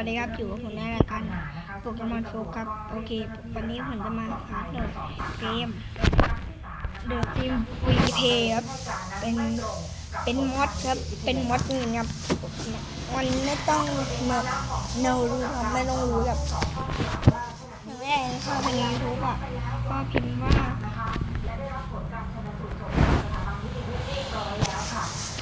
ครับอยู่กับผมในรายการโปเกมอนโฟครับโอเค วันนี้ผมจะมาพาร์ทโหลดเกม The Sim Free Play ครับเป็นเป็นมอดครับเป็นมอดนี่ครับมันไม่ต้องแบบเนรู้ครับไม่ต้องรู้แบบอย่างแรกเข้าไปในยูทูบอะก็พิมพ์ว่า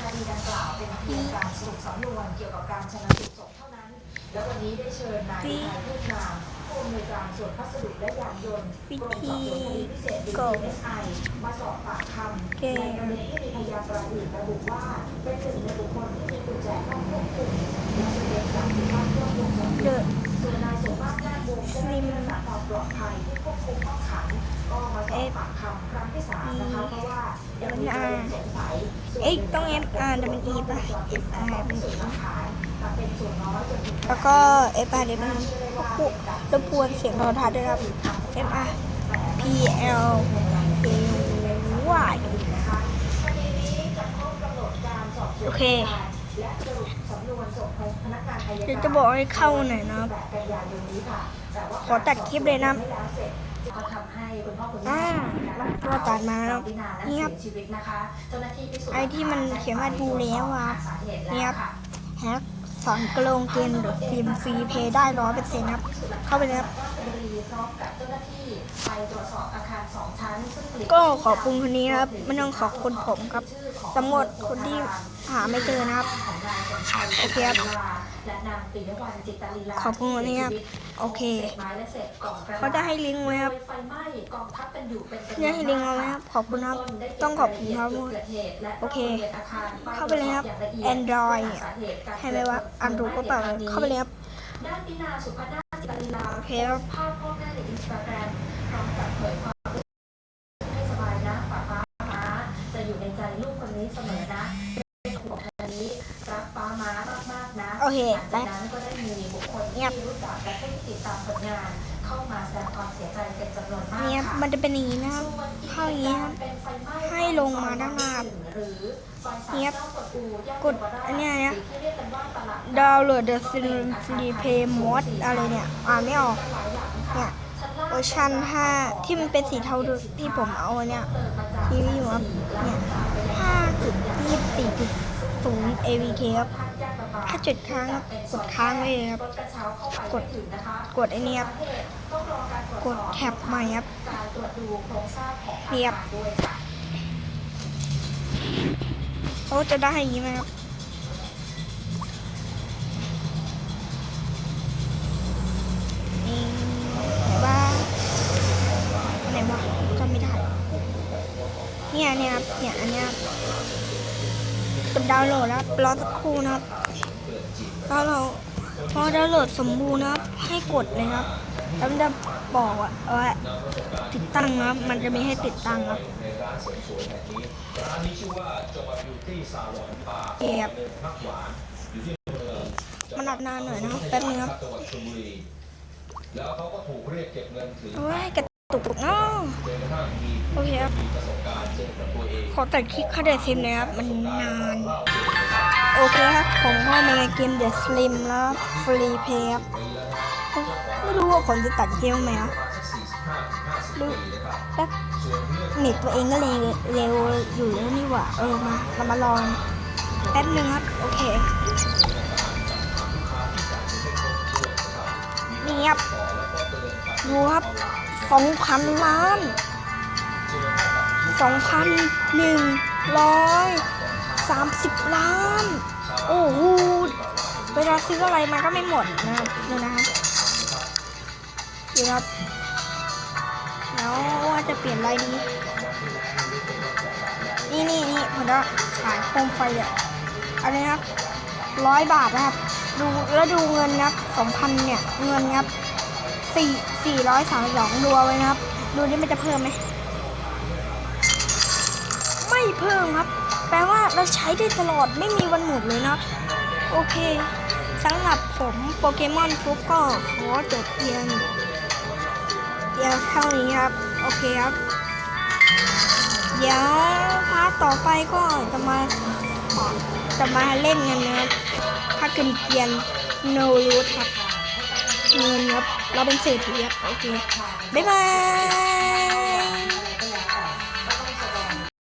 คดีดังกล่าวเป็นเพียงการสรุปสำนวนเกี่ยวกับการชนะสูตรศพเท่านั้น และวันนี้ได้เชิญนายวิชัยพืชงามผู้อำนวยการส่วนพัสดุและยานยนต์กรมสอบสวนคดีพิเศษ DSI มาสอบปากคำเกในมประเด็นที่มีพยานรายอื่นระบุว่า เป็นหนึ่งในบุคคลที่มีกุญแจห้องควบคุมและจะเดินจากที่บ้านเครื่องวงจรปิด The ส่วนนายสมมาตรแจ้งวงเจ้าหน้าที่รักษาความปลอดภัยที่ควบคุมห้องขังก็มาสอบปากคำครั้งที่สามนะคะเพราะว่ายังมีประเด็นสงสัยเอ้ยต้อง F R W E ป่ะ F R เป็น แล้วก็ F R เนี่ยมันรบกวนเสียงโทรทัศน์ด้วยครับ F R P L A Y โอเคเดี๋ยวจะบอกให้เข้าหน่อยนะครับขอตัดคลิปเลยนะอ่ามันตัดมาแล้วนี่ครับไอที่มันเขียนว่าดูแล้วอะนี่ครับแฮก สอนกลงเกมหรือฟิล์มฟรีเพย์ได้ร้อยเปอร์เซ็นต์ครับ เข้าไปเลยครับก็ขอบคุณคนนี้นะครับไม่ต้องขอบคุณผมครับสำหรับคนที่หาไม่เจอนะครับ โอเคครับ ขอบคุณคนนี้ครับโอเคเขาจะให้ลิงก์ไว้ครับจะให้ลิงก์เอาไว้ครับขอบคุณครับต้องขอบคุณครับโอเค เข้าไปเลยครับ Android เนี่ยให้ไหมว่าอ่านถูกก็เปล่าเข้าไปเลยครับด้านตินาสุภนาถจิตลีลาโอเคครับ โอเคไปนั้นก็ได้มีบุคคลที่รู้จักและผู้ติดตามผลงาน เข้ามาแสดงความเสียใจเป็นจำนวนมากเนี่ยมันจะเป็นอย่างนี้นะเข้าอย่างนี้ครับให้ลงมาด้านล่างเนี่ยกดอันนี้เนี่ยดาวน์โหลดเดอะซีรีเพย์มอสอะไรเนี่ยอ่านไม่ออกเนี่ยเวอร์ชัน5ที่มันเป็นสีเทาที่ผมเอาเนี่ยทีวีมอสเนี่ย5.24.4 ศูนย์ AVK ครับถ้าจุดค้างกดค้างไว้เลยครับ กดกดไอ้นี่ครับกดแคปใหม่ครับเรียบเขาจะได้อย่างนี้ไหมครับเนี่ยเนี่ยครับเนี่ยอันเนี้ย ดาวน์โหลดแล้วรอสักครู่นะครับแล้วเราพอดาวน์โหลดสมบูรณ์นะครับ ให้กดเลยครับแล้วมันจะบอกว่าเออติดตั้งนะครับ มันจะมีให้ติดตั้งครับเก็บมันอัดนานหน่อยนะครับแป๊บนึงครับแล้วเขาก็ถูกเรียกเก็บเงินถือโอ้ยกระตุกเนาะโอเคครับ มีประสบการณ์เจอกับตัวเองขอตัดคลิปเข้าเดซิมนะครับ มันนาน โอเคครับ ผมเข้ามาในเกมเดสลิมแล้วฟรีเพย์ครับไม่รู้ว่าผมจะตัดเกมไหมครับดูแป๊บเน็ตตัวเองก็เร็วเร็วอยู่แล้วนี่หว่า เออมาเรามาลองแป๊บนึงครับ โอเคนี่ครับดูครับสองพันล้าน สองพันหนึ่งร้อยสามสิบล้าน โอ้โห เวลาซื้ออะไรมันก็ไม่หมดนะครับดูนะครับดูครับ แล้วว่าจะเปลี่ยนอะไรดี นี่นี่นี่ผมจะขายโคมไฟอะอันนี้ครับร้อยบาทนะครับ ดูแล้วดูเงินนะครับสองพันเนี่ย เงินครับสี่สี่ร้อยสามสองดูเอาไว้นะครับ ดูนี่มันจะเพิ่มไหม เพิ่มครับ แปลว่าเราใช้ได้ตลอดไม่มีวันหมดเลยนะ โอเคสำหรับผมโปเกมอนฟุกก็ขอจบเพียงเดียวเท่านี้ครับ โอเคครับ เดี๋ยวพาร์ทต่อไปก็จะมาจะมาเล่นกันนะครับถ้าเกินเกียนโนรูทครับเงินครับ เราเป็นเศรษฐีครับ โอเค บ๊ายบาย